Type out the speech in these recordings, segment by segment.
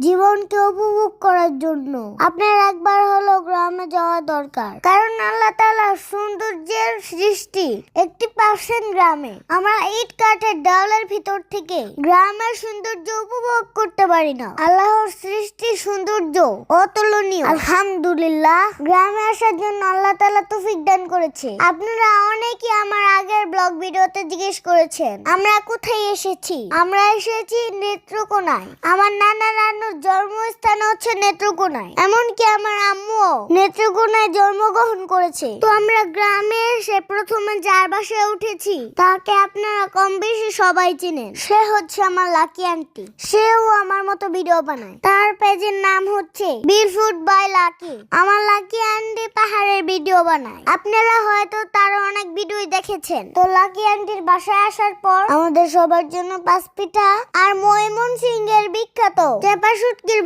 জীবনকে উপভোগ করার জন্য। আপনার একবার হলো গ্রামে যাওয়া দরকার। কারণ আল্লাহ সৌন্দর্যের সৃষ্টি একটি পার্সেন্ট গ্রামে। আমরা ইট কাঠের দেওয়ালের ভিতর থেকে গ্রামের সৌন্দর্য উপভোগ করতে পারি না। আল্লাহর সৃষ্টি সৌন্দর্য অতুলনীয়। আলহামদুলিল্লাহ, গ্রামে আসার জন্য আল্লাহ তালা তৌফিক দান করেছে। আপনারা অনেকেই আমার আগের ব্লগ ভিডিওতে জিজ্ঞেস করেছেন, আমরা কোথায় এসেছি? আমরা এসেছি নেত্রকোনায়। আমার নানা নানুর হচ্ছে নেত্রকোনায়। এমনকি আমার আম্মুও নেত্রকোনায় জন্মগ্রহণ করেছে। তো আমরা গ্রামে এসে প্রথমে যার বাসায় উঠেছি, তাকে আপনারা কম বেশি সবাই চিনেন। সে হচ্ছে আমার লাকি আন্টি। সেও আমার মতো ভিডিও বানায়। তার পেজের নাম হচ্ছে বিরফুট বাই লাকি। আমার লাকি আন্টি পাহাড়ের ভিডিও বানায়। আপনারা হয়তো তার অনেক ভিডিও দেখেছেন। তো লাকি আন্টির বাসায় আসার পর আমাদের সবার জন্য পাঁচ পিঠা আর ময়মন সিং এর বিখ্যাত চেপা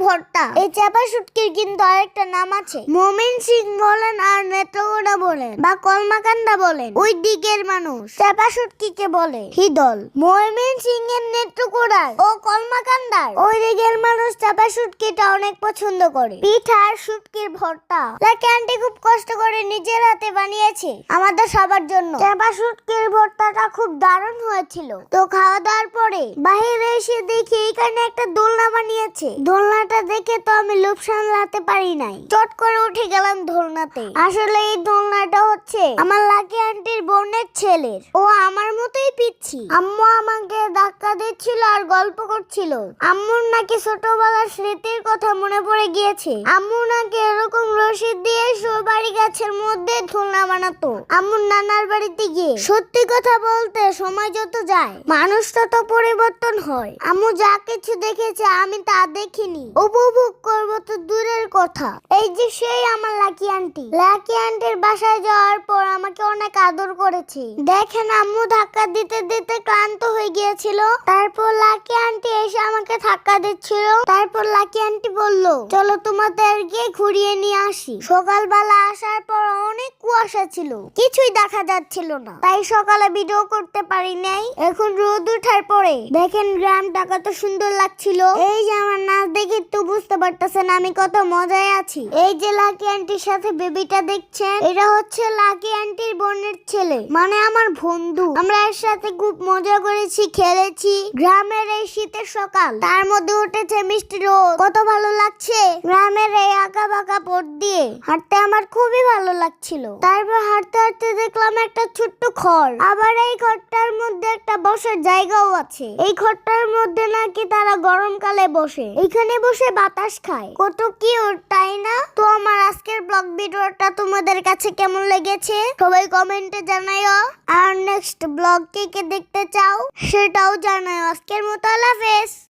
ভর্তা। এই চেপা শুটকির কিন্তু আরেকটা নাম আছে। মমিন সিং বলেন আর নেত্রকোনা বলেন বা কলমাকান্দা বলেন। ওই দিকের মানুষ। চেপা শুটকিকে বলে হিদল। ময়মিন সিং এর নেত্রকোনায় ও কলমাকান্দার ওই দিকের মানুষ চেপা শুটকিটা অনেক পছন্দ করে। পিঠা আর শুটকির ভর্তা। লাকি আন্টি খুব কষ্ট করে নিজের হাতে বানিয়েছে। আমাদের সবার জন্য। চেপা শুটকির ভর্তাটা খুব দারুণ হয়েছিল। তো খাওয়া দাওয়ার পরে বাইরে এসে দেখি এখানে একটা দোলনা বানিয়েছে। দোলনাটা দেখে তো আমি লোভ সামলাতে পারি নাই। চট করে উঠে গেলাম দোলনাতে। আসলে এই দোলনাটা হচ্ছে আমার লাকি আন্টির বোনের ছেলের। ও আমার মতোই পিচ্ছি। আম্মু আমাকে ধাক্কা দিচ্ছিল আর গল্প করছিল। আম্মুর নাকি ছোটবেলার স্মৃতির কথা মনে পড়ে গিয়েছে। আম্মু নাকি এরকম রশিদ দিয়ে গাছের মধ্যে দোলনা বানাতো। আম্মুর নানার বাড়িতে গিয়ে সত্যি কথা বলতে সময় যত যায় মানুষটা তো পরিবর্তন হয়। আম্মু যা কিছু দেখেছে আমি তা দেখিনি। উপভোগ করব তো দূরের কথা। এই যে সেই আমার লাকি আন্টি। লাকি আন্টির বাসায় যাওয়ার পর আমাকে অনেক আদর করেছে। দেখেন আম্মু ধাক্কা দিতে দিতে ক্লান্ত হয়ে গিয়েছিল। তারপর লাকি আন্টি এসে আমাকে ধাক্কা দিচ্ছিল। তারপর লাকি আন্টি বলল, চলো তোমাদেরকে ঘুরিয়ে নিয়ে আসি। সকালবেলা আসার পর অনেক কুয়াশা ছিল। কিছুই দেখা যাচ্ছিল না। তাই সকালে ভিডিও করতে পারি নাই। এখন রোদ ওঠার পরে দেখেন গ্রামটা কত সুন্দর লাগছিল। এই যে আমার নাচ দেখে তো বুঝতে পারতেছেন আমি কত মজায় আছি। এই যে লাকি আন্টির সাথে বেবিটা দেখছেন, এটা হচ্ছে লাকি আন্টির বোনের ছেলে। মানে আমার বন্ধু। আমরা এর সাথে খুব মজা করেছি, খেলেছি। গ্রামের এই শীতের সকাল তার মধ্যে উঠেছে মিষ্টি রোদ। কত ভালো লাগছে গ্রামের এই আঁকা বাঁকা পথ দিয়ে। হাঁটতে আমার খুবই ভালো লাগছিল। তারপর হাঁটতে হাঁটতে দেখলাম একটা ছোট্ট ঘর। আবার এই ঘরটার মধ্যে একটা বসার জায়গাও আছে। এই ঘরটার মধ্যে নাকি তারা গরমকালে বসে। এখানে বসে বাতাস খায়। কত কিউট, তাই না? তো আমার আজকের ব্লগ ভিডিওটা তোমাদের কাছে কেমন লেগেছে? সবাই কমেন্টে জানাইও আর নেক্সট ব্লগ কে কে দেখতে চাও, সেটাও জানাও আজকের মতো আল্লাহ হাফেজ।